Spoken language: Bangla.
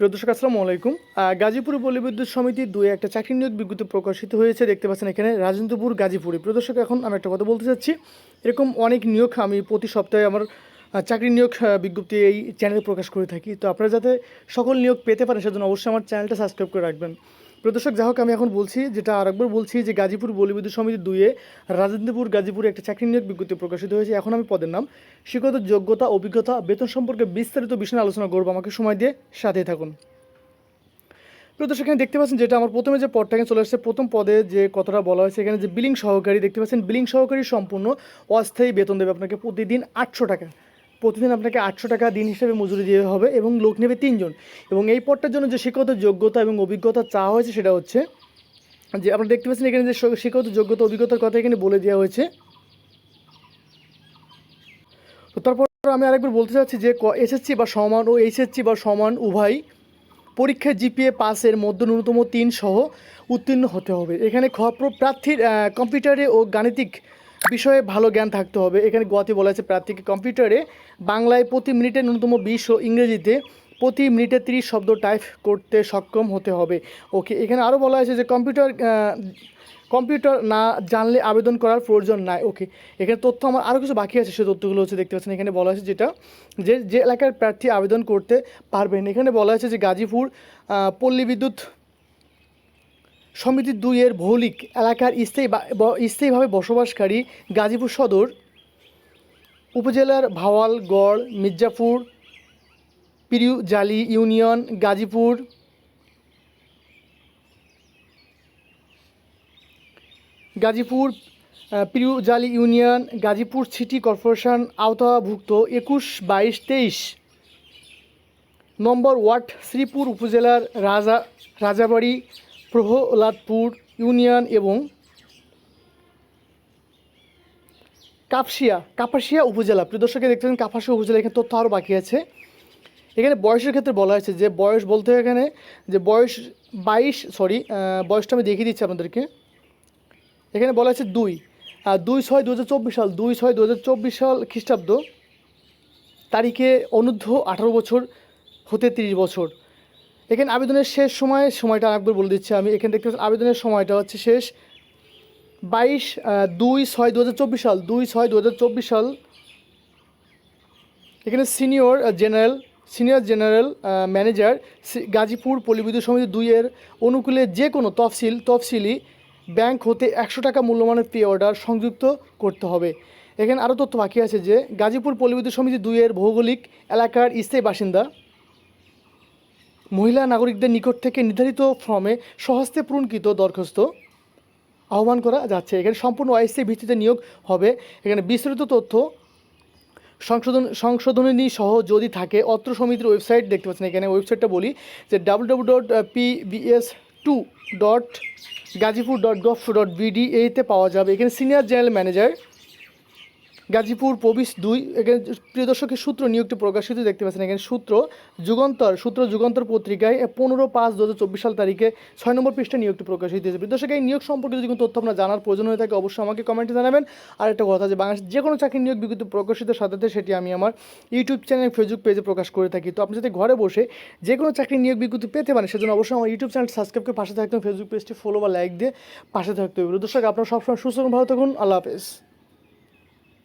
প্রিয় দর্শক, আসসালামু আলাইকুম। গাজীপুর বলিবিদ্যুৎ বিদ্যুৎ সমিতি দুই একটা চাকরি নিয়োগ বিজ্ঞপ্তি প্রকাশিত হয়েছে। দেখতে পাচ্ছেন এখানে রাজেন্দ্রপুর, গাজীপুরে। প্রিয় দর্শক, এখন আমি একটা কথা বলতে চাচ্ছি। এরকম অনেক নিয়োগ আমি প্রতি সপ্তাহে আমার চাকরি নিয়োগ বিজ্ঞপ্তি এই চ্যানেলে প্রকাশ করে থাকি। তো আপনারা যাতে সকল নিয়োগ পেতে পারেন, সেজন্য অবশ্যই আমার চ্যানেলটা সাবস্ক্রাইব করে রাখবেন। প্রিয় দর্শক যা হোক, আমি এখন বলছি, যেটা আরেকবার বলছি যে গাজীপুর বলি বিদ্যুৎ সমিতি দুইয়ে রাজেন্দ্রপুর গাজীপুরে একটা চাকরি নিয়োগ বিজ্ঞপ্তি প্রকাশিত হয়েছে। এখন আমি পদের নাম শিক্ষত যোগ্যতা, অভিজ্ঞতা, বেতন সম্পর্কে বিস্তারিত বিষয়ে আলোচনা করব। আমাকে সময় দিয়ে সাথে থাকুন। প্রদর্শক, এখানে দেখতে পাচ্ছেন যেটা আমার প্রথমে যে পদটাকে চলে আসছে, প্রথম পদে যে কথাটা বলা হয়েছে, এখানে যে বিলিং সহকারী, দেখতে পাচ্ছেন বিলিং সহকারী সম্পূর্ণ অস্থায়ী বেতন দেবে আপনাকে প্রতিদিন আটশো টাকা। প্রতিদিন আপনাকে আটশো টাকা দিন হিসেবে মজুরি দিতে হবে এবং লোক নেবে তিনজন। এবং এই পদটার জন্য যে শিক্ষত যোগ্যতা এবং অভিজ্ঞতা চাওয়া হয়েছে সেটা হচ্ছে যে আপনারা দেখতে পাচ্ছেন এখানে যে শ- শিক্ষত যোগ্যতা, অভিজ্ঞতার কথা এখানে বলে দেওয়া হয়েছে। তো তারপর আমি আরেকবার বলতে চাচ্ছি যে এসএসসি বা সমান ও এইচএসসি বা সমান উভয় পরীক্ষায় জিপিএ পাসের মধ্যে ন্যূনতম তিন সহ উত্তীর্ণ হতে হবে। এখানে খ- প্রার্থীর কম্পিউটারে ও গাণিতিক বিষয়ে ভালো জ্ঞান থাকতে হবে। এখানে গতি বলা আছে প্রার্থীকে কম্পিউটারে বাংলায় প্রতি মিনিটে ন্যূনতম বিশ ও ইংরেজিতে প্রতি মিনিটে তিরিশ শব্দ টাইপ করতে সক্ষম হতে হবে। ওকে, এখানে আরও বলা আছে যে কম্পিউটার কম্পিউটার না জানলে আবেদন করার প্রয়োজন নাই। ওকে, এখানে তথ্য আমার আরও কিছু বাকি আছে সেই তথ্যগুলো হচ্ছে দেখতে পাচ্ছেন। এখানে বলা আছে যেটা, যে যে এলাকার প্রার্থী আবেদন করতে পারবেন। এখানে বলা আছে যে গাজীপুর পল্লী বিদ্যুৎ সমিতি দুইয়ের ভৌলিক এলাকার স্থায়ী স্থায়ীভাবে বসবাসকারী গাজীপুর সদর উপজেলার ভাওয়াল গড় মির্জাপুর পিরিউজালি ইউনিয়ন গাজীপুর গাজীপুর আহ, Pirujali union Gazipur city corporation আওতাভুক্ত একুশ বাইশ তেইশ নম্বর ওয়ার্ড শ্রীপুর উপজেলার রাজা রাজাবাড়ি প্রহ্লাদপুর ইউনিয়ন এবং কাপসিয়া, কাপাসিয়া উপজেলা। প্রিয় দর্শকে দেখতেছেন কাপাসিয়া উপজেলা এখানে তথ্য আরও বাকি আছে। এখানে বয়সের ক্ষেত্রে বলা হয়েছে যে, বয়স বলতে এখানে যে, বয়স বাইশ সরি বয়সটা আমি দেখিয়ে দিচ্ছি আপনাদেরকে। এখানে বলা হয়েছে দুই। দুই ছয় দু সাল, দুই ছয় দু সাল খ্রিস্টাব্দ তারিখে অনূর্ধ্ব আঠারো বছর হতে তিরিশ বছর। এখানে আবেদনের শেষ সময়, সময়টা আরেকবার বলে দিচ্ছি আমি। এখানে দেখতে পাচ্ছি আবেদনের সময়টা হচ্ছে শেষ বাইশ দুই ছয় দু সাল, দুই ছয় দু সাল। এখানে senior general senior general manager Gazipur পল্লীবিদ্যুৎ সমিতি দুইয়ের অনুকূলে যে কোনো তফসিল তফসিলি ব্যাংক হতে একশো টাকা মূল্যমানের পে অর্ডার সংযুক্ত করতে হবে। এখানে আরও তথ্য বাকি আছে যে, গাজীপুর পল্লীবিদ্যুৎ সমিতি দুইয়ের ভৌগোলিক এলাকার স্থায়ী বাসিন্দা। মহিলা নাগরিকদের নিকট থেকে নির্ধারিত ফর্মে সহস্তে পূরণকৃত দরখাস্ত আহ্বান করা যাচ্ছে। এখানে সম্পূর্ণ অস্থায়ী ভিত্তিতে নিয়োগ হবে। এখানে বিস্তারিত তথ্য সংশোধন সংশোধনী সহ যদি থাকে, অত্র সমিতির ওয়েবসাইট দেখতে পাচ্ছেন। এখানে ওয়েবসাইটটা বলি যে W W dot two dot Gazipur dot gov dot BD এইতে পাওয়া যাবে। এখানে সিনিয়র জেনারেল ম্যানেজার গাজীপুর প্রবিশ দুই, এখানে প্রিয় দর্শকের সূত্র নিয়োগটি প্রকাশিত দেখতে পাচ্ছেন। এখানে সূত্র, যুগান্তর সূত্র যুগান্তর পত্রিকায় পনেরো পাঁচ দু হাজার চব্বিশ সাল তারিখে ছয় নম্বর পৃষ্ঠা নিয়োগটি প্রকাশিত হয়েছে প্রিয় দর্শক, এই নিয়োগ সম্পর্কে যদি কোনো তথ্য আপনার জানার প্রয়োজন হয়ে থাকে, অবশ্যই আমাকে কমেন্টে জানাবেন। আর একটা কথা যে, বাংলাদেশ যে কোনো চাকরি নিয়োগ বিজ্ঞপ্তি প্রকাশিত সাথে সেটি আমি আমার ইউটিউব চ্যানেল ফেসবুক পেজে প্রকাশ করে থাকি। তো আপনি যদি ঘরে বসে যে কোনো চাকরি নিয়োগ বিজ্ঞপ্তি পেতে পারেন, সেজন্য অবশ্যই আমার ইউটিউব চ্যানেল সাবস্ক্রাইব করে পাশে থাকতে ফেসবুক পেজটি ফলো বা লাইক দিয়ে পাশে থাকতে হবে। দর্শক, আপনারা সবসময় সুস্থ ভালো থাকুন, আল্লাহ হাফেজ।